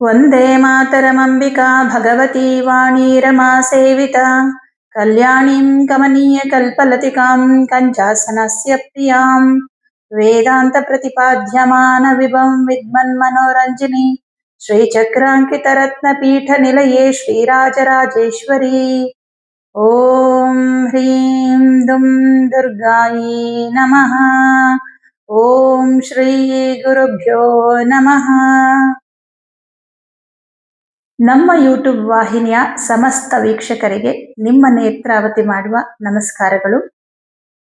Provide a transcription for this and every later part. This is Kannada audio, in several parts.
वन्दे मातरमम्बिका भगवती वाणीरमासेविता कल्याणीं कमनीयकल्पलतिकां कञ्चासनस्य प्रियां वेदान्तप्रतिपाद्यमानविभं विद्मन्मनोरञ्जिनी श्रीचक्राङ्कितरत्नपीठनिलये श्रीराजराजेश्वरी ॐ ह्रीं दुं दुर्गायै नमः ॐ श्रीगुरुभ्यो नमः ನಮ್ಮ ಯೂಟ್ಯೂಬ್ ವಾಹಿನಿಯ ಸಮಸ್ತ ವೀಕ್ಷಕರಿಗೆ ನಿಮ್ಮ ನೇತ್ರಾವತಿ ಮಾಡುವ ನಮಸ್ಕಾರಗಳು.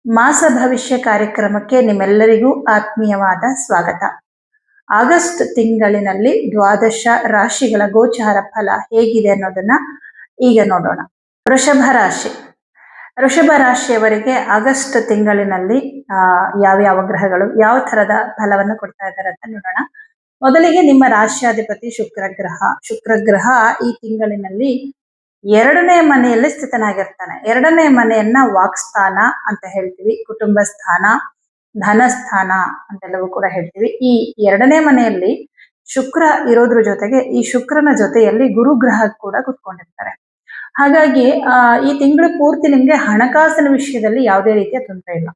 ಮಾಸ ಭವಿಷ್ಯ ಕಾರ್ಯಕ್ರಮಕ್ಕೆ ನಿಮ್ಮೆಲ್ಲರಿಗೂ ಆತ್ಮೀಯವಾದ ಸ್ವಾಗತ. ಆಗಸ್ಟ್ ತಿಂಗಳಿನಲ್ಲಿ ದ್ವಾದಶ ರಾಶಿಗಳ ಗೋಚಾರ ಫಲ ಹೇಗಿದೆ ಅನ್ನೋದನ್ನ ಈಗ ನೋಡೋಣ. ವೃಷಭ ರಾಶಿ. ವೃಷಭ ರಾಶಿಯವರಿಗೆ ಆಗಸ್ಟ್ ತಿಂಗಳಿನಲ್ಲಿ ಯಾವ ಯಾವ ಗ್ರಹಗಳು, ಯಾವ ತರದ ಫಲವನ್ನು ಕೊಡ್ತಾ ಇದ್ದಾರೆ ಅಂತ ನೋಡೋಣ. ಮೊದಲಿಗೆ ನಿಮ್ಮ ರಾಶ್ಯಾಧಿಪತಿ ಶುಕ್ರಗ್ರಹ. ಶುಕ್ರಗ್ರಹ ಶುಕ್ರ ಗ್ರಹ ಈ ತಿಂಗಳಿನಲ್ಲಿ ಎರಡನೇ ಮನೆಯಲ್ಲಿ ಸ್ಥಿತನಾಗಿರ್ತಾನೆ. ಎರಡನೇ ಮನೆಯನ್ನ ವಾಕ್ಸ್ಥಾನ ಅಂತ ಹೇಳ್ತೀವಿ. ಕುಟುಂಬ ಸ್ಥಾನ ಧನಸ್ಥಾನ ಅಂತೆಲ್ಲವೂ ಕೂಡ ಹೇಳ್ತೀವಿ. ಈ ಎರಡನೇ ಮನೆಯಲ್ಲಿ ಶುಕ್ರ ಇರೋದ್ರ ಜೊತೆಗೆ ಈ ಶುಕ್ರನ ಜೊತೆಯಲ್ಲಿ ಗುರುಗ್ರಹ ಕೂಡ ಕುತ್ಕೊಂಡಿರ್ತಾರೆ. ಹಾಗಾಗಿ, ಆ, ಈ ತಿಂಗಳು ಪೂರ್ತಿ ನಿಮ್ಗೆ ಹಣಕಾಸಿನ ವಿಷಯದಲ್ಲಿ ಯಾವುದೇ ರೀತಿಯ ತೊಂದರೆ ಇಲ್ಲ.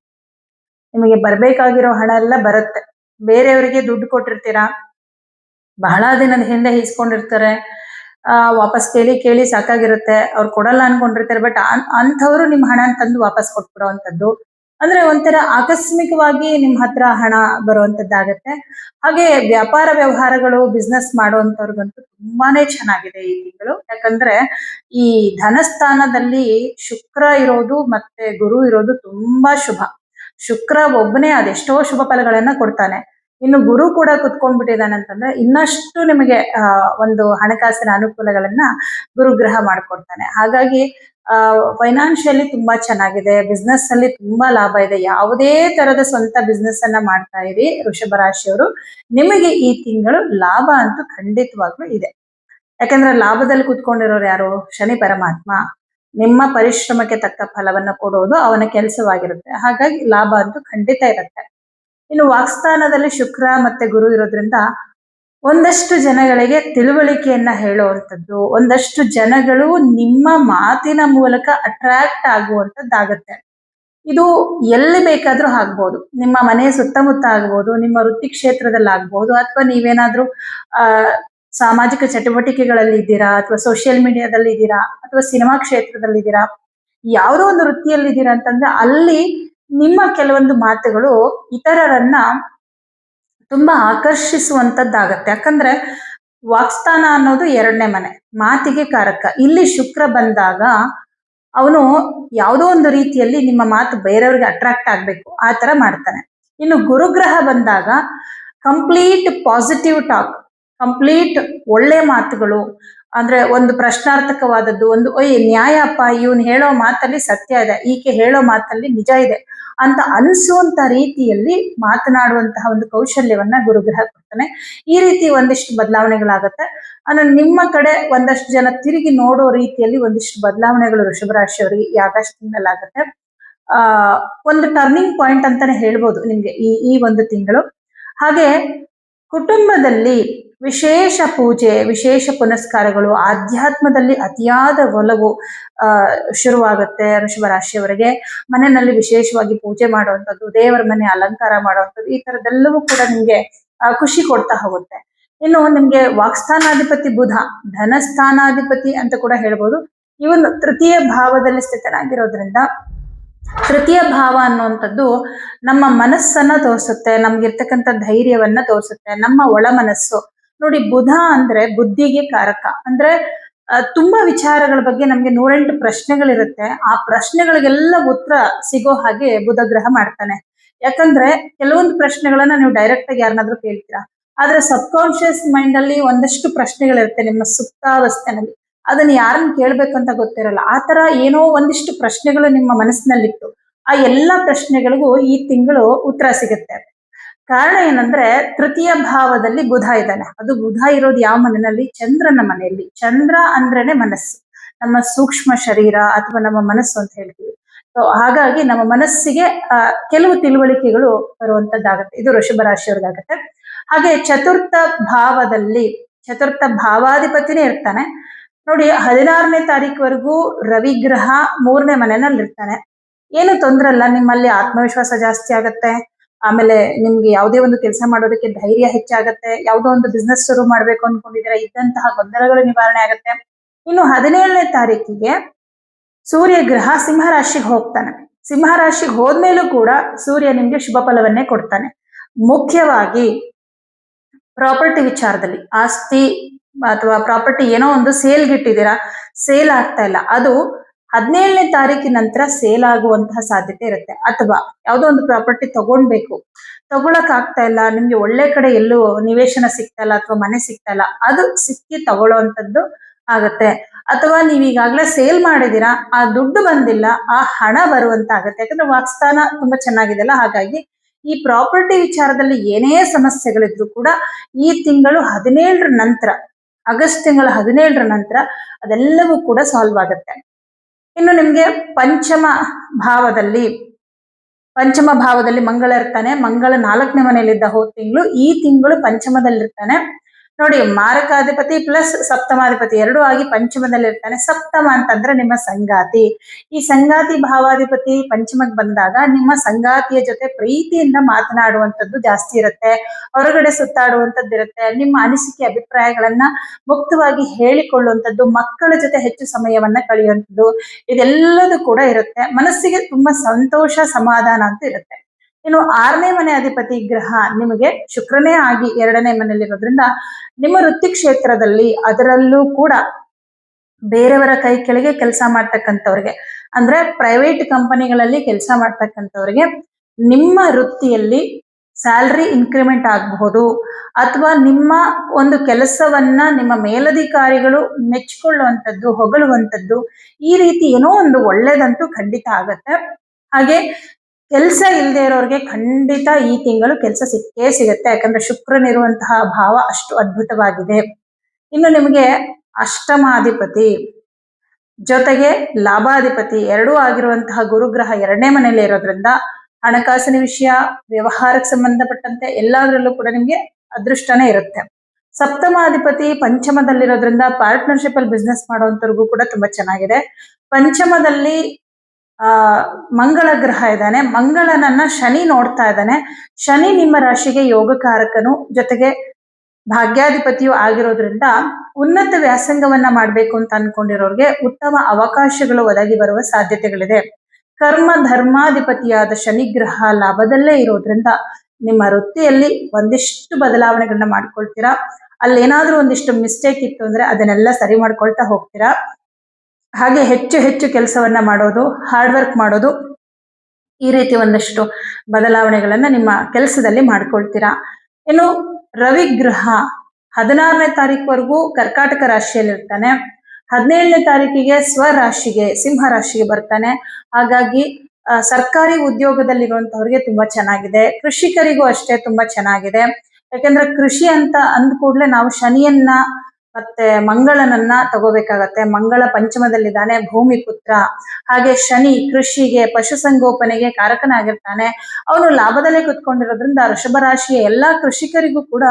ನಿಮಗೆ ಬರ್ಬೇಕಾಗಿರೋ ಹಣ ಎಲ್ಲ ಬರುತ್ತೆ. ಬೇರೆಯವರಿಗೆ ದುಡ್ಡು ಕೊಟ್ಟಿರ್ತೀರಾ? ಬಹಳ ದಿನದ ಹಿಂದೆ ಈಸ್ಕೊಂಡಿರ್ತಾರೆ ಆ, ವಾಪಸ್ ಕೇಳಿ ಕೇಳಿ ಸಾಕಾಗಿರುತ್ತೆ. ಅವ್ರು ಕೊಡಲ್ಲ ಅನ್ಕೊಂಡಿರ್ತಾರೆ ಬಟ್ ಅಂಥವ್ರು ನಿಮ್ ಹಣ ತಂದು ವಾಪಸ್ ಕೊಟ್ಬಿಡುವಂಥದ್ದು. ಅಂದ್ರೆ ಒಂಥರ ಆಕಸ್ಮಿಕವಾಗಿ ನಿಮ್ ಹತ್ರ ಹಣ ಬರುವಂತದ್ದಾಗತ್ತೆ ಹಾಗೆ ವ್ಯಾಪಾರ ವ್ಯವಹಾರಗಳು ಬಿಸ್ನೆಸ್ ಮಾಡುವಂತವ್ರಿಗಂತೂ ತುಂಬಾನೇ ಚೆನ್ನಾಗಿದೆ ಈ ತಿಂಗಳು. ಯಾಕಂದ್ರೆ ಈ ಧನಸ್ಥಾನದಲ್ಲಿ ಶುಕ್ರ ಇರೋದು ಮತ್ತೆ ಗುರು ಇರೋದು ತುಂಬಾ ಶುಭ. ಶುಕ್ರ ಒಬ್ಬನೇ ಅದೆಷ್ಟೋ ಶುಭ ಫಲಗಳನ್ನ ಕೊಡ್ತಾನೆ. ಇನ್ನು ಗುರು ಕೂಡ ಕುತ್ಕೊಂಡ್ಬಿಟ್ಟಿದ್ದಾನೆ ಅಂತಂದ್ರೆ ಇನ್ನಷ್ಟು ನಿಮಗೆ ಒಂದು ಹಣಕಾಸಿನ ಅನುಕೂಲಗಳನ್ನ ಗುರುಗ್ರಹ ಮಾಡ್ಕೊಡ್ತಾನೆ. ಹಾಗಾಗಿ, ಆ ಫೈನಾನ್ಷಿಯಲಿ ತುಂಬಾ ಚೆನ್ನಾಗಿದೆ ಬಿಸ್ನೆಸ್ ಅಲ್ಲಿ ತುಂಬಾ ಲಾಭ ಇದೆ. ಯಾವುದೇ ತರದ ಸ್ವಂತ ಬಿಸ್ನೆಸ್ ಅನ್ನ ಮಾಡ್ತಾ ಇರಿ, ವೃಷಭ ರಾಶಿಯವರು. ನಿಮಗೆ ಈ ತಿಂಗಳು ಲಾಭ ಅಂತೂ ಖಂಡಿತವಾಗ್ಲೂ ಇದೆ. ಯಾಕಂದ್ರೆ ಲಾಭದಲ್ಲಿ ಕುತ್ಕೊಂಡಿರೋರು ಯಾರು? ಶನಿ ಪರಮಾತ್ಮ. ನಿಮ್ಮ ಪರಿಶ್ರಮಕ್ಕೆ ತಕ್ಕ ಫಲವನ್ನು ಕೊಡೋದು ಅವನ ಕೆಲಸವಾಗಿರುತ್ತೆ. ಹಾಗಾಗಿ ಲಾಭ ಅಂತೂ ಖಂಡಿತ ಇರುತ್ತೆ. ಇನ್ನು ವಾಕ್ಸ್ಥಾನದಲ್ಲಿ ಶುಕ್ರ ಮತ್ತೆ ಗುರು ಇರೋದ್ರಿಂದ ಒಂದಷ್ಟು ಜನಗಳಿಗೆ ತಿಳುವಳಿಕೆಯನ್ನ ಹೇಳುವಂಥದ್ದು, ಒಂದಷ್ಟು ಜನಗಳು ನಿಮ್ಮ ಮಾತಿನ ಮೂಲಕ ಅಟ್ರಾಕ್ಟ್ ಆಗುವಂಥದ್ದಾಗತ್ತೆ. ಇದು ಎಲ್ಲಿ ಬೇಕಾದ್ರೂ ಆಗ್ಬೋದು. ನಿಮ್ಮ ಮನೆಯ ಸುತ್ತಮುತ್ತ ಆಗ್ಬೋದು, ನಿಮ್ಮ ವೃತ್ತಿ ಕ್ಷೇತ್ರದಲ್ಲಿ ಆಗ್ಬೋದು ಅಥವಾ ನೀವೇನಾದ್ರೂ, ಆ, ಸಾಮಾಜಿಕ ಚಟುವಟಿಕೆಗಳಲ್ಲಿ ಇದ್ದೀರಾ, ಅಥವಾ ಸೋಷಿಯಲ್ ಮೀಡಿಯಾದಲ್ಲಿ ಇದ್ದೀರಾ, ಅಥವಾ ಸಿನಿಮಾ ಕ್ಷೇತ್ರದಲ್ಲಿ ಇದ್ದೀರಾ ಯಾವುದೋ ಒಂದು ವೃತ್ತಿಯಲ್ಲಿ ಇದ್ದೀರಾ ಅಂತಂದ್ರೆ ಅಲ್ಲಿ ನಿಮ್ಮ ಕೆಲವೊಂದು ಮಾತುಗಳು ಇತರರನ್ನ ತುಂಬಾ ಆಕರ್ಷಿಸುವಂತದ್ದಾಗತ್ತೆ. ಯಾಕಂದ್ರೆ ವಾಕ್ಸ್ಥಾನ ಅನ್ನೋದು ಎರಡನೇ ಮನೆ, ಮಾತಿಗೆ ಕಾರಕ. ಇಲ್ಲಿ ಶುಕ್ರ ಬಂದಾಗ ಅವನು ಯಾವುದೋ ಒಂದು ರೀತಿಯಲ್ಲಿ ನಿಮ್ಮ ಮಾತು ಬೇರೆಯವ್ರಿಗೆ ಅಟ್ರಾಕ್ಟ್ ಆಗ್ಬೇಕು, ಆ ತರ ಮಾಡ್ತಾನೆ. ಇನ್ನು ಗುರುಗ್ರಹ ಬಂದಾಗ ಕಂಪ್ಲೀಟ್ ಪಾಸಿಟಿವ್ ಟಾಕ್ ಕಂಪ್ಲೀಟ್ ಒಳ್ಳೆ ಮಾತುಗಳು, ಅಂದ್ರೆ ಒಂದು ಪ್ರಶ್ನಾರ್ಥಕವಾದದ್ದು, ಒಂದು ಒಯ್ ನ್ಯಾಯಪ್ಪ, ಇವನ್ ಹೇಳೋ ಮಾತಲ್ಲಿ ಸತ್ಯ ಇದೆ, ಈಕೆ ಹೇಳೋ ಮಾತಲ್ಲಿ ನಿಜ ಇದೆ. ಅಂತ ಅನಿಸುವಂತ ರೀತಿಯಲ್ಲಿ ಮಾತನಾಡುವಂತಹ ಒಂದು ಕೌಶಲ್ಯವನ್ನ ಗುರುಗ್ರಹ ಕೊಡ್ತಾನೆ. ಈ ರೀತಿ ಒಂದಿಷ್ಟು ಬದಲಾವಣೆಗಳಾಗತ್ತೆ. ಅಂದ್ರೆ ನಿಮ್ಮ ಕಡೆ ಒಂದಷ್ಟು ಜನ ತಿರುಗಿ ನೋಡೋ ರೀತಿಯಲ್ಲಿ ಒಂದಿಷ್ಟು ಬದಲಾವಣೆಗಳು ವೃಷಭರಾಶಿಯವರಿಗೆ ಈ ಆಗಸ್ಟ್ ತಿಂಗಳಾಗತ್ತೆ ಆ, ಒಂದು ಟರ್ನಿಂಗ್ ಪಾಯಿಂಟ್ ಅಂತಾನೆ ಹೇಳ್ಬೋದು ನಿಮ್ಗೆ ಈ ಈ ಒಂದು ತಿಂಗಳು. ಹಾಗೆ ಕುಟುಂಬದಲ್ಲಿ ವಿಶೇಷ ಪೂಜೆ, ವಿಶೇಷ ಪುನಸ್ಕಾರಗಳು, ಆಧ್ಯಾತ್ಮದಲ್ಲಿ ಅತಿಯಾದ ಒಲವು ಶುರುವಾಗುತ್ತೆ ರಾಶಿಯವರಿಗೆ ಮನೆಯಲ್ಲಿ ವಿಶೇಷವಾಗಿ ಪೂಜೆ ಮಾಡುವಂಥದ್ದು, ದೇವರ ಮನೆ ಅಲಂಕಾರ ಮಾಡುವಂಥದ್ದು, ಈ ತರದೆಲ್ಲವೂ ಕೂಡ ನಿಮ್ಗೆ ಖುಷಿ ಕೊಡ್ತಾ ಹೋಗುತ್ತೆ. ಇನ್ನು ನಿಮ್ಗೆ ವಾಕ್ಸ್ಥಾನಾಧಿಪತಿ ಬುಧ, ಧನಸ್ಥಾನಾಧಿಪತಿ ಅಂತ ಕೂಡ ಹೇಳ್ಬೋದು. ಇವನು ತೃತೀಯ ಭಾವದಲ್ಲಿ ಸ್ಥಿತನಾಗಿರೋದ್ರಿಂದ ತೃತೀಯ ಭಾವ ಅನ್ನುವಂಥದ್ದು ನಮ್ಮ ಮನಸ್ಸನ್ನ ತೋರಿಸುತ್ತೆ, ನಮ್ಗಿರ್ತಕ್ಕಂಥ ಧೈರ್ಯವನ್ನ ತೋರಿಸುತ್ತೆ, ನಮ್ಮ ಒಳ ಮನಸ್ಸು. ನೋಡಿ ಬುಧ ಅಂದ್ರೆ ಬುದ್ಧಿಗೆ ಕಾರಕ. ಅಂದ್ರೆ ತುಂಬಾ ವಿಚಾರಗಳ ಬಗ್ಗೆ ನಮ್ಗೆ ನೂರೆಂಟು ಪ್ರಶ್ನೆಗಳಿರುತ್ತೆ. ಆ ಪ್ರಶ್ನೆಗಳಿಗೆಲ್ಲ ಉತ್ತರ ಸಿಗೋ ಹಾಗೆ ಬುಧ ಗ್ರಹ ಮಾಡ್ತಾನೆ. ಯಾಕಂದ್ರೆ, ಕೆಲವೊಂದು ಪ್ರಶ್ನೆಗಳನ್ನ ನೀವು ಡೈರೆಕ್ಟ್ ಆಗಿ ಯಾರನ್ನಾದ್ರೂ ಕೇಳ್ತೀರಾ. ಆದ್ರೆ ಸಬ್ ಕಾನ್ಶಿಯಸ್ ಮೈಂಡ್ ಅಲ್ಲಿ ಒಂದಷ್ಟು ಪ್ರಶ್ನೆಗಳಿರುತ್ತೆ ನಿಮ್ಮ ಸುಪ್ತಾವಸ್ಥೆನಲ್ಲಿ. ಅದನ್ನ ಯಾರನ್ನ ಕೇಳ್ಬೇಕಂತ ಗೊತ್ತಿರಲ್ಲ. ಆ ತರ ಏನೋ ಒಂದಿಷ್ಟು ಪ್ರಶ್ನೆಗಳು ನಿಮ್ಮ ಮನಸ್ಸಿನಲ್ಲಿತ್ತು. ಆ ಎಲ್ಲಾ ಪ್ರಶ್ನೆಗಳಿಗೂ ಈ ತಿಂಗಳು ಉತ್ತರ ಸಿಗುತ್ತೆ. ಕಾರಣ ಏನಂದ್ರೆ ತೃತೀಯ ಭಾವದಲ್ಲಿ ಬುಧ ಇದ್ದಾನೆ. ಅದು ಬುಧ ಇರೋದು ಯಾವ ಮನೆಯಲ್ಲಿ? ಚಂದ್ರನ ಮನೆಯಲ್ಲಿ. ಚಂದ್ರ ಅಂದ್ರೇನೆ ಮನಸ್ಸು. ನಮ್ಮ ಸೂಕ್ಷ್ಮ ಶರೀರ ಅಥವಾ ನಮ್ಮ ಮನಸ್ಸು ಅಂತ ಹೇಳ್ತೀವಿ. ಸೊ ಹಾಗಾಗಿ ನಮ್ಮ ಮನಸ್ಸಿಗೆ ಕೆಲವು ತಿಳುವಳಿಕೆಗಳು ಬರುವಂತದ್ದಾಗತ್ತೆ. ಇದು ವೃಷಭ ರಾಶಿಯವ್ರದ್ದಾಗತ್ತೆ. ಹಾಗೆ ಚತುರ್ಥ ಭಾವದಲ್ಲಿ, ಚತುರ್ಥ ಭಾವಾಧಿಪತಿನೇ ಇರ್ತಾನೆ. ನೋಡಿ, ಹದಿನಾರನೇ ತಾರೀಕುವರೆಗೂ ರವಿ ಗ್ರಹ ಮೂರನೇ ಮನೆಯಲ್ಲಿ ಇರ್ತಾನೆ ಏನು ತೊಂದ್ರೆ ಅಲ್ಲ ನಿಮ್ಮಲ್ಲಿ ಆತ್ಮವಿಶ್ವಾಸ ಜಾಸ್ತಿ ಆಗತ್ತೆ. ಆಮೇಲೆ ನಿಮ್ಗೆ ಯಾವುದೇ ಒಂದು ಕೆಲಸ ಮಾಡೋದಕ್ಕೆ ಧೈರ್ಯ ಹೆಚ್ಚಾಗತ್ತೆ. ಯಾವುದೋ ಒಂದು ಬಿಸ್ನೆಸ್ ಶುರು ಮಾಡ್ಬೇಕು ಅನ್ಕೊಂಡಿದ್ರೆ ಇದ್ದಂತಹ ಗೊಂದಲಗಳು ನಿವಾರಣೆ ಆಗತ್ತೆ. ಇನ್ನು ಹದಿನೇಳನೇ ತಾರೀಕಿಗೆ ಸೂರ್ಯ ಗ್ರಹ ಸಿಂಹ ರಾಶಿಗೆ ಹೋಗ್ತಾನೆ. ಸಿಂಹ ರಾಶಿಗೆ ಹೋದ್ಮೇಲೂ ಕೂಡ ಸೂರ್ಯ ನಿಮ್ಗೆ ಶುಭ ಫಲವನ್ನೇ ಕೊಡ್ತಾನೆ. ಮುಖ್ಯವಾಗಿ ಪ್ರಾಪರ್ಟಿ ವಿಚಾರದಲ್ಲಿ, ಆಸ್ತಿ ಅಥವಾ ಪ್ರಾಪರ್ಟಿ ಏನೋ ಒಂದು ಸೇಲ್ ಇಟ್ಟಿದ್ದೀರಾ ಸೇಲ್ ಆಗ್ತಾ ಇಲ್ಲ. ಅದು ಹದಿನೇಳನೇ ತಾರೀಕಿನ ನಂತರ ಸೇಲ್ ಆಗುವಂತಹ ಸಾಧ್ಯತೆ ಇರುತ್ತೆ. ಅಥವಾ ಯಾವುದೋ ಒಂದು ಪ್ರಾಪರ್ಟಿ ತಗೊಂಡ್ಬೇಕು. ತಗೊಳಕ್ ಆಗ್ತಾ ಇಲ್ಲ, ನಿಮ್ಗೆ ಒಳ್ಳೆ ಕಡೆ ಎಲ್ಲೂ ನಿವೇಶನ ಸಿಗ್ತಾ ಇಲ್ಲ ಅಥವಾ ಮನೆ ಸಿಗ್ತಾ ಇಲ್ಲ, ಅದು ಸಿಕ್ಕಿ ತಗೊಳ್ಳುವಂಥದ್ದು ಆಗತ್ತೆ. ಅಥವಾ ನೀವ್ ಈಗಾಗಲೇ ಸೇಲ್ ಮಾಡಿದೀರಾ ಆ ದುಡ್ಡು ಬಂದಿಲ್ಲ, ಆ ಹಣ ಬರುವಂತ ಆಗತ್ತೆ. ಯಾಕಂದ್ರೆ ವಾಕ್ಸ್ಥಾನ ತುಂಬಾ ಚೆನ್ನಾಗಿದೆಲ್ಲ ಹಾಗಾಗಿ ಈ ಪ್ರಾಪರ್ಟಿ ವಿಚಾರದಲ್ಲಿ ಏನೇ ಸಮಸ್ಯೆಗಳಿದ್ರು ಕೂಡ ಈ ತಿಂಗಳು ಹದಿನೇಳರ ನಂತರ ಆಗಸ್ಟ್ ತಿಂಗಳ ಹದಿನೇಳರ ನಂತರ ಅದೆಲ್ಲವೂ ಕೂಡ ಸಾಲ್ವ್ ಆಗುತ್ತೆ. ಇನ್ನು ನಿಮ್ಗೆ ಪಂಚಮ ಭಾವದಲ್ಲಿ ಪಂಚಮ ಭಾವದಲ್ಲಿ ಮಂಗಳ ಇರ್ತಾನೆ, ಮಂಗಳ ನಾಲ್ಕನೇ ಮನೆಯಲ್ಲಿದ್ದ ಹೋದ ತಿಂಗಳು ಈ ತಿಂಗಳು ಪಂಚಮದಲ್ಲಿರ್ತಾನೆ. ನೋಡಿ, ಮಾರಕಾಧಿಪತಿ ಪ್ಲಸ್ ಸಪ್ತಮಾಧಿಪತಿ ಎರಡೂ ಆಗಿ ಪಂಚಮದಲ್ಲಿ ಇರ್ತಾನೆ ಸಪ್ತಮ ಅಂತಂದ್ರೆ ನಿಮ್ಮ ಸಂಗಾತಿ. ಈ ಸಂಗಾತಿ ಭಾವಾಧಿಪತಿ ಪಂಚಮಕ್ಕೆ ಬಂದಾಗ ನಿಮ್ಮ ಸಂಗಾತಿಯ ಜೊತೆ ಪ್ರೀತಿಯಿಂದ ಮಾತನಾಡುವಂಥದ್ದು ಜಾಸ್ತಿ ಇರುತ್ತೆ. ಹೊರಗಡೆ ಸುತ್ತಾಡುವಂಥದ್ದು ಇರುತ್ತೆ ನಿಮ್ಮ ಅನಿಸಿಕೆ ಅಭಿಪ್ರಾಯಗಳನ್ನ ಮುಕ್ತವಾಗಿ ಹೇಳಿಕೊಳ್ಳುವಂಥದ್ದು, ಮಕ್ಕಳ ಜೊತೆ ಹೆಚ್ಚು ಸಮಯವನ್ನ ಕಳೆಯುವಂಥದ್ದು, ಇದೆಲ್ಲದೂ ಕೂಡ ಇರುತ್ತೆ. ಮನಸ್ಸಿಗೆ ತುಂಬಾ ಸಂತೋಷ, ಸಮಾಧಾನ ಅಂತ ಇರುತ್ತೆ. ಇನ್ನು ಆರನೇ ಮನೆ ಅಧಿಪತಿ ಗ್ರಹ ನಿಮಗೆ ಶುಕ್ರನೇ ಆಗಿ ಎರಡನೇ ಮನೆಯಲ್ಲಿ ಮನೆಯಲ್ಲಿರೋದ್ರಿಂದ ನಿಮ್ಮ ವೃತ್ತಿ ಕ್ಷೇತ್ರದಲ್ಲಿ ಅದರಲ್ಲೂ ಕೂಡ ಬೇರೆಯವರ ಕೈ ಕೆಳಗೆ ಕೆಲಸ ಮಾಡ್ತಕ್ಕಂಥವ್ರಿಗೆ, ಅಂದ್ರೆ ಪ್ರೈವೇಟ್ ಕಂಪನಿಗಳಲ್ಲಿ ಕೆಲಸ ಮಾಡ್ತಕ್ಕಂಥವ್ರಿಗೆ ನಿಮ್ಮ ವೃತ್ತಿಯಲ್ಲಿ ಸ್ಯಾಲ್ರಿ ಇನ್ಕ್ರಿಮೆಂಟ್ ಆಗಬಹುದು ಅಥವಾ ನಿಮ್ಮ ಒಂದು ಕೆಲಸವನ್ನ ನಿಮ್ಮ ಮೇಲಧಿಕಾರಿಗಳು ಮೆಚ್ಕೊಳ್ಳುವಂಥದ್ದು, ಹೊಗಳುವಂಥದ್ದು ಈ ರೀತಿ ಏನೋ ಒಂದು ಒಳ್ಳೇದಂತೂ ಖಂಡಿತ ಆಗತ್ತೆ. ಹಾಗೆ ಕೆಲಸ ಇಲ್ಲದೆ ಇರೋರಿಗೆ ಖಂಡಿತ ಈ ತಿಂಗಳು ಕೆಲಸ ಸಿಕ್ಕೇ ಸಿಗುತ್ತೆ. ಯಾಕಂದ್ರೆ ಶುಕ್ರನಿರುವಂತಹ ಭಾವ ಅಷ್ಟು ಅದ್ಭುತವಾಗಿದೆ. ಇನ್ನು ನಿಮಗೆ ಅಷ್ಟಮಾಧಿಪತಿ ಜೊತೆಗೆ ಲಾಭಾಧಿಪತಿ ಎರಡೂ ಆಗಿರುವಂತಹ ಗುರುಗ್ರಹ ಎರಡನೇ ಮನೆಯಲ್ಲಿ ಇರೋದ್ರಿಂದ ಹಣಕಾಸಿನ ವಿಷಯ, ವ್ಯವಹಾರಕ್ಕೆ ಸಂಬಂಧಪಟ್ಟಂತೆ ಎಲ್ಲದರಲ್ಲೂ ಕೂಡ ನಿಮಗೆ ಅದೃಷ್ಟನೇ ಇರುತ್ತೆ. ಸಪ್ತಮಾಧಿಪತಿ ಪಂಚಮದಲ್ಲಿರೋದ್ರಿಂದ ಪಾರ್ಟ್ನರ್ಶಿಪ್ ಅಲ್ಲಿ ಬಿಸ್ನೆಸ್ ಮಾಡುವಂತವ್ರಿಗೂ ಕೂಡ ತುಂಬಾ ಚೆನ್ನಾಗಿದೆ. ಪಂಚಮದಲ್ಲಿ ಮಂಗಳ ಗ್ರಹ ಇದ್ದಾನೆ. ಮಂಗಳನನ್ನ ಶನಿ ನೋಡ್ತಾ ಇದ್ದಾನೆ. ಶನಿ ನಿಮ್ಮ ರಾಶಿಗೆ ಯೋಗಕಾರಕನು. ಜೊತೆಗೆ ಭಾಗ್ಯಾಧಿಪತಿಯು ಆಗಿರೋದ್ರಿಂದ ಉನ್ನತ ವ್ಯಾಸಂಗವನ್ನ ಮಾಡ್ಬೇಕು ಅಂತ ಅನ್ಕೊಂಡಿರೋರ್ಗೆ ಉತ್ತಮ ಅವಕಾಶಗಳು ಒದಗಿ ಬರುವ ಸಾಧ್ಯತೆಗಳಿದೆ. ಕರ್ಮ ಧರ್ಮಾಧಿಪತಿಯಾದ ಶನಿಗ್ರಹ ಲಾಭದಲ್ಲೇ ಇರೋದ್ರಿಂದ ನಿಮ್ಮ ವೃತ್ತಿಯಲ್ಲಿ ಒಂದಿಷ್ಟು ಬದಲಾವಣೆಗಳನ್ನ ಮಾಡ್ಕೊಳ್ತೀರಾ? ಅಲ್ಲಿ ಏನಾದ್ರೂ ಒಂದಿಷ್ಟು ಮಿಸ್ಟೇಕ್ ಇತ್ತು ಅಂದ್ರೆ ಅದನ್ನೆಲ್ಲ ಸರಿ ಮಾಡ್ಕೊಳ್ತಾ ಹೋಗ್ತೀರಾ? ಹಾಗೆ ಹೆಚ್ಚು ಹೆಚ್ಚು ಕೆಲಸವನ್ನ ಮಾಡೋದು ಹಾರ್ಡ್ ವರ್ಕ್ ಮಾಡೋದು ಈ ರೀತಿ ಒಂದಷ್ಟು ಬದಲಾವಣೆಗಳನ್ನ ನಿಮ್ಮ ಕೆಲಸದಲ್ಲಿ ಮಾಡ್ಕೊಳ್ತೀರಾ? ಇನ್ನು ರವಿ ಗ್ರಹ ಹದಿನಾರನೇ ತಾರೀಕುವರೆಗೂ ಕರ್ಕಾಟಕ ರಾಶಿಯಲ್ಲಿರ್ತಾನೆ. ಹದಿನೇಳನೇ ತಾರೀಕಿಗೆ ಸ್ವರಾಶಿಗೆ ಸಿಂಹ ರಾಶಿಗೆ ಬರ್ತಾನೆ. ಹಾಗಾಗಿ ಸರ್ಕಾರಿ ಉದ್ಯೋಗದಲ್ಲಿರುವಂತವ್ರಿಗೆ ತುಂಬಾ ಚೆನ್ನಾಗಿದೆ. ಕೃಷಿಕರಿಗೂ ಅಷ್ಟೇ ತುಂಬಾ ಚೆನ್ನಾಗಿದೆ. ಯಾಕಂದ್ರೆ ಕೃಷಿ ಅಂತ ಅಂದ ಕೂಡಲೇ ನಾವು ಶನಿಯನ್ನ ಮತ್ತೆ ಮಂಗಳನನ್ನ ತಗೋಬೇಕಾಗತ್ತೆ. ಮಂಗಳ ಪಂಚಮದಲ್ಲಿದ್ದಾನೆ, ಭೂಮಿ ಪುತ್ರ. ಹಾಗೆ ಶನಿ ಕೃಷಿಗೆ, ಪಶುಸಂಗೋಪನೆಗೆ ಕಾರಕನಾಗಿರ್ತಾನೆ. ಅವನು ಲಾಭದಲ್ಲೇ ಕುತ್ಕೊಂಡಿರೋದ್ರಿಂದ ವೃಷಭ ರಾಶಿಯ ಎಲ್ಲಾ ಕೃಷಿಕರಿಗೂ ಕೂಡ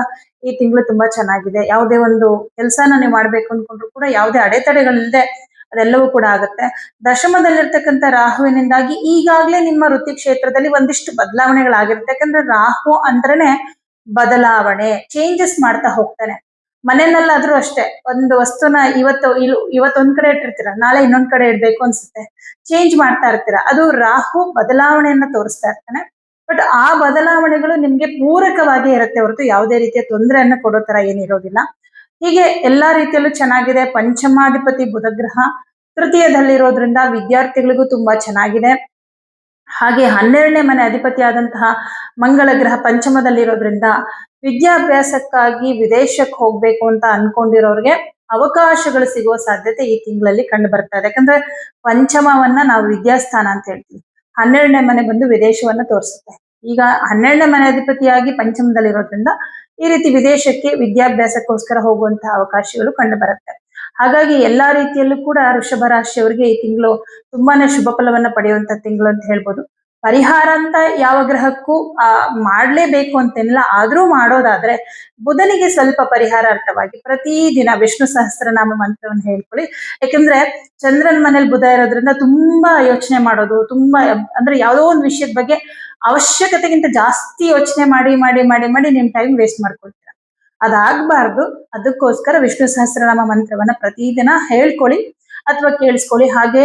ಈ ತಿಂಗಳು ತುಂಬಾ ಚೆನ್ನಾಗಿದೆ. ಯಾವುದೇ ಒಂದು ಕೆಲಸನ ನೀವು ಮಾಡ್ಬೇಕು ಅನ್ಕೊಂಡ್ರು ಕೂಡ ಯಾವುದೇ ಅಡೆತಡೆಗಳಿಲ್ಲದೆ ಅದೆಲ್ಲವೂ ಕೂಡ ಆಗುತ್ತೆ. ದಶಮದಲ್ಲಿರ್ತಕ್ಕಂಥ ರಾಹುವಿನಿಂದಾಗಿ ಈಗಾಗಲೇ ನಿಮ್ಮ ವೃತ್ತಿ ಕ್ಷೇತ್ರದಲ್ಲಿ ಒಂದಿಷ್ಟು ಬದಲಾವಣೆಗಳಾಗಿರುತ್ತೆ. ಯಾಕಂದ್ರೆ ರಾಹು ಅಂದ್ರೇನೆ ಬದಲಾವಣೆ ಚೇಂಜಸ್ ಮಾಡ್ತಾ ಹೋಗ್ತಾನೆ. ಮನೆಯಲ್ಲಾದ್ರೂ ಅಷ್ಟೇ. ಒಂದು ವಸ್ತುನ ಇವತ್ತು ಇಲ್, ಇವತ್ತೊಂದ್ ಕಡೆ ಇಟ್ಟಿರ್ತೀರ, ನಾಳೆ ಇನ್ನೊಂದ್ ಕಡೆ ಇಡ್ಬೇಕು ಅನ್ಸುತ್ತೆ. ಚೇಂಜ್ ಮಾಡ್ತಾ ಇರ್ತೀರ. ಅದು ರಾಹು ಬದಲಾವಣೆಯನ್ನ ತೋರಿಸ್ತಾ ಇರ್ತಾನೆ. ಬಟ್ ಆ ಬದಲಾವಣೆಗಳು ನಿಮ್ಗೆ ಪೂರಕವಾಗಿ ಇರುತ್ತೆ ಹೊರತು ಯಾವುದೇ ರೀತಿಯ ತೊಂದರೆಯನ್ನು ಕೊಡೋ ತರ ಏನಿರೋದಿಲ್ಲ ಹೀಗೆ ಎಲ್ಲಾ ರೀತಿಯಲ್ಲೂ ಚೆನ್ನಾಗಿದೆ. ಪಂಚಮಾಧಿಪತಿ ಬುಧಗ್ರಹ ತೃತೀಯದಲ್ಲಿರೋದ್ರಿಂದ ವಿದ್ಯಾರ್ಥಿಗಳಿಗೂ ತುಂಬಾ ಚೆನ್ನಾಗಿದೆ. ಹಾಗೆ ಹನ್ನೆರಡನೇ ಮನೆ ಅಧಿಪತಿಯಾದಂತಹ ಮಂಗಳ ಗ್ರಹ ಪಂಚಮದಲ್ಲಿರೋದ್ರಿಂದ ವಿದ್ಯಾಭ್ಯಾಸಕ್ಕಾಗಿ ವಿದೇಶಕ್ಕೆ ಹೋಗ್ಬೇಕು ಅಂತ ಅನ್ಕೊಂಡಿರೋರಿಗೆ ಅವಕಾಶಗಳು ಸಿಗುವ ಸಾಧ್ಯತೆ ಈ ತಿಂಗಳಲ್ಲಿ ಕಂಡು ಬರ್ತಾ ಇದೆ. ಯಾಕಂದ್ರೆ ಪಂಚಮವನ್ನ ನಾವು ವಿದ್ಯಾಸ್ಥಾನ ಅಂತ ಹೇಳ್ತೀವಿ. ಹನ್ನೆರಡನೇ ಮನೆ ಬಂದು ವಿದೇಶವನ್ನ ತೋರಿಸುತ್ತೆ. ಈಗ ಹನ್ನೆರಡನೇ ಮನೆ ಅಧಿಪತಿಯಾಗಿ ಪಂಚಮದಲ್ಲಿರೋದ್ರಿಂದ ಈ ರೀತಿ ವಿದೇಶಕ್ಕೆ ವಿದ್ಯಾಭ್ಯಾಸಕ್ಕೋಸ್ಕರ ಹೋಗುವಂತಹ ಅವಕಾಶಗಳು ಕಂಡು ಬರುತ್ತೆ. ಹಾಗಾಗಿ ಎಲ್ಲಾ ರೀತಿಯಲ್ಲೂ ಕೂಡ ವೃಷಭ ರಾಶಿಯವರಿಗೆ ಈ ತಿಂಗಳು ತುಂಬಾನೇ ಶುಭ ಫಲವನ್ನ ಪಡೆಯುವಂತ ತಿಂಗಳು ಅಂತ ಹೇಳ್ಬೋದು. ಪರಿಹಾರ ಅಂತ ಯಾವ ಗ್ರಹಕ್ಕೂ, ಆ, ಮಾಡ್ಲೇಬೇಕು ಅಂತೇನಿಲ್ಲ, ಆದ್ರೂ ಮಾಡೋದಾದ್ರೆ ಬುಧನಿಗೆ ಸ್ವಲ್ಪ ಪರಿಹಾರಾರ್ಥವಾಗಿ ಪ್ರತಿದಿನ ವಿಷ್ಣು ಸಹಸ್ರನಾಮ ಮಂತ್ರವನ್ನು ಹೇಳ್ಕೊಳ್ಳಿ. ಯಾಕಂದ್ರೆ ಚಂದ್ರನ್ ಮನೇಲಿ ಬುಧ ಇರೋದ್ರಿಂದ ತುಂಬಾ ಯೋಚನೆ ಮಾಡೋದು, ತುಂಬಾ, ಅಂದ್ರೆ ಯಾವುದೋ ಒಂದು ವಿಷಯದ ಬಗ್ಗೆ ಅವಶ್ಯಕತೆಗಿಂತ ಜಾಸ್ತಿ ಯೋಚನೆ ಮಾಡಿ ಮಾಡಿ ಮಾಡಿ ಮಾಡಿ ನಿಮ್ ಟೈಮ್ ವೇಸ್ಟ್ ಮಾಡ್ಕೊಳ್ತೀರಾ. ಅದಾಗಬಾರ್ದು. ಅದಕ್ಕೋಸ್ಕರ ವಿಷ್ಣು ಸಹಸ್ರನಾಮ ಮಂತ್ರವನ್ನ ಪ್ರತಿದಿನ ಹೇಳ್ಕೊಳ್ಳಿ ಅಥವಾ ಕೇಳಿಸ್ಕೊಳ್ಳಿ. ಹಾಗೆ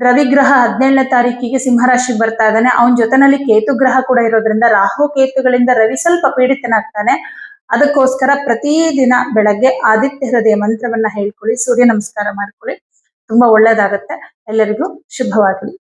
ರವಿಗ್ರಹ ಹದಿನೇಳನೇ ತಾರೀಕಿಗೆ ಸಿಂಹರಾಶಿ ಬರ್ತಾ ಇದ್ದಾನೆ. ಅವನ ಜೊತೆನಲ್ಲಿ ಕೇತು ಗ್ರಹ ಕೂಡ ಇರೋದ್ರಿಂದ ರಾಹು ಕೇತುಗಳಿಂದ ರವಿ ಸ್ವಲ್ಪ ಪೀಡಿತನಾಗ್ತಾನೆ. ಅದಕ್ಕೋಸ್ಕರ ಪ್ರತಿದಿನ ಬೆಳಗ್ಗೆ ಆದಿತ್ಯ ಹೃದಯ ಮಂತ್ರವನ್ನ ಹೇಳ್ಕೊಳ್ಳಿ. ಸೂರ್ಯ ನಮಸ್ಕಾರ ಮಾಡ್ಕೊಳ್ಳಿ. ತುಂಬಾ ಒಳ್ಳೇದಾಗತ್ತೆ. ಎಲ್ಲರಿಗೂ ಶುಭವಾಗಲಿ.